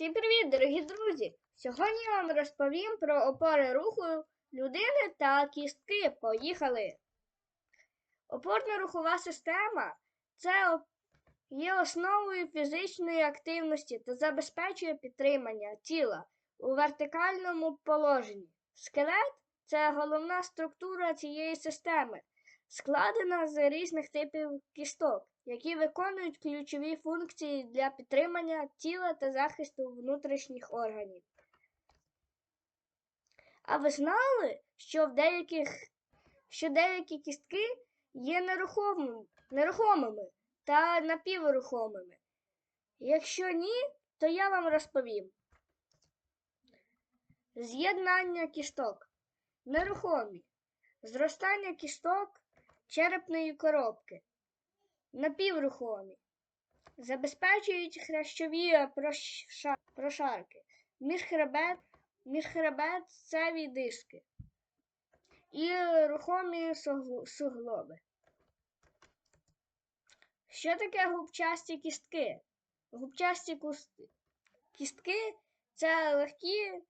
Всім привіт, дорогі друзі! Сьогодні я вам розповім про опори руху людини та кістки. Поїхали! Опорно-рухова система це є основою фізичної активності та забезпечує підтримання тіла у вертикальному положенні. Скелет це головна структура цієї системи, складена з різних типів кісток, які виконують ключові функції для підтримання тіла та захисту внутрішніх органів. А ви знали, що в деяких що деякі кістки є нерухомими, нерухомими та напіврухомими? Якщо ні, то я вам розповім. З'єднання кісток. Нерухомі. Зростання кісток черепної коробки. Напіврухомі. Забезпечують хрящові проша- прошарки. Міжхребет, міжхребетцеві диски. І рухомі суглоби. Що таке губчасті кістки? Губчасті кус- кістки це легкі,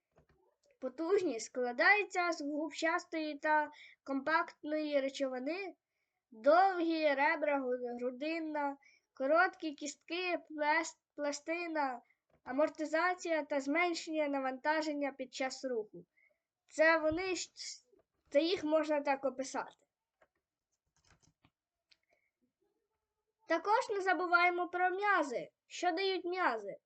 потужні, складаються з губчастої та компактної речовини, довгі ребра, гру- грудинна, короткі кістки, пластина, амортизація та зменшення навантаження під час руху. Це вони це їх можна так описати. Також не забуваємо про м'язи. Що дають м'язи?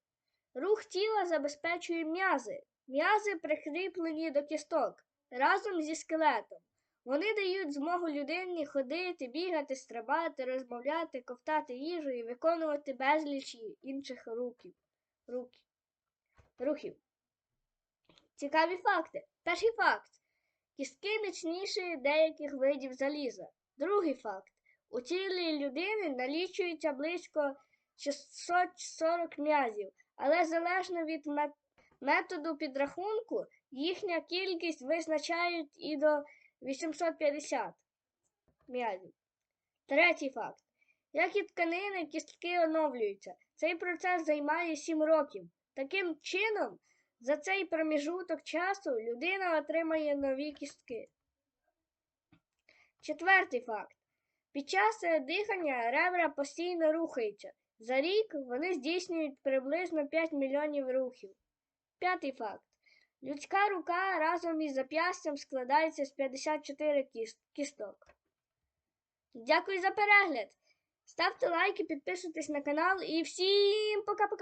Рух тіла забезпечує м'язи. М'язи прикріплені до кісток разом зі скелетом. Вони дають змогу людині ходити, бігати, стрибати, розмовляти, ковтати їжу і виконувати безліч інших рухів. рухів. рухів. Цікаві факти. Перший факт. Кістки міцніші деяких видів заліза. Другий факт. У тілі людини налічується близько 640 м'язів, але залежно від методу підрахунку, їхня кількість визначають і до 850 м'язів. Третій факт. Як і тканини, кістки оновлюються. Цей процес займає 7 років. Таким чином, за цей проміжуток часу людина отримає нові кістки. Четвертий факт. Під час дихання ребра постійно рухаються. За рік вони здійснюють приблизно 5 мільйонів рухів. П'ятий факт. Людська рука разом із зап'ястям складається з 54 кісток. Дякую за перегляд. Ставте лайки, підписуйтесь на канал і всім пока-пока!